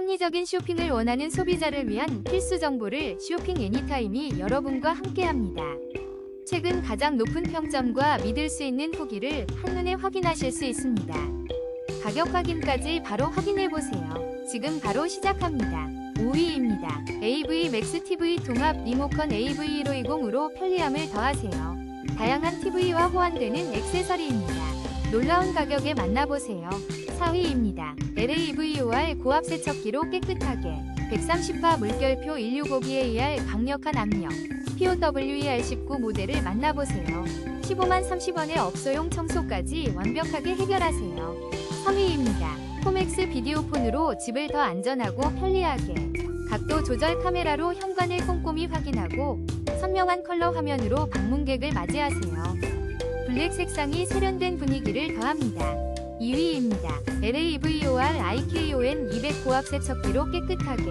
합리적인 쇼핑을 원하는 소비자를 위한 필수 정보를 쇼핑 애니타임이 여러분과 함께합니다. 최근 가장 높은 평점과 믿을 수 있는 후기를 한눈에 확인하실 수 있습니다. 가격 확인까지 바로 확인해 보세요. 지금 바로 시작합니다. 5위입니다. AV 맥스 TV 통합 리모컨 AV1520으로 편리함을 더하세요. 다양한 TV와 호환되는 액세서리입니다. 놀라운 가격에 만나보세요. 4위입니다. LAVOR 고압 세척기로 깨끗하게 130화 물결표 165BAR 강력한 압력 POWER19 모델을 만나보세요. 15만 30원의 업소용 청소까지 완벽하게 해결하세요. 3위입니다. 포맥스 비디오폰으로 집을 더 안전하고 편리하게 각도 조절 카메라로 현관을 꼼꼼히 확인하고 선명한 컬러 화면으로 방문객을 맞이하세요. 블랙 색상이 세련된 분위기를 더합니다. 2위입니다. LAVOR IKON 200 고압 세척기로 깨끗하게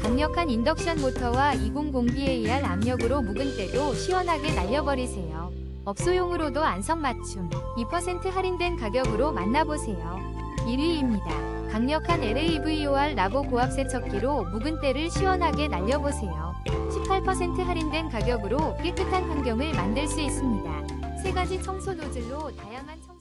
강력한 인덕션 모터와 200BAR 압력으로 묵은 때도 시원하게 날려버리세요. 업소용으로도 안성맞춤 2% 할인된 가격으로 만나보세요. 1위입니다. 강력한 LAVOR 라보 고압 세척기로 묵은 때를 시원하게 날려보세요. 18% 할인된 가격으로 깨끗한 환경을 만들 수 있습니다. 세 가지 청소 노즐로 다양한 청...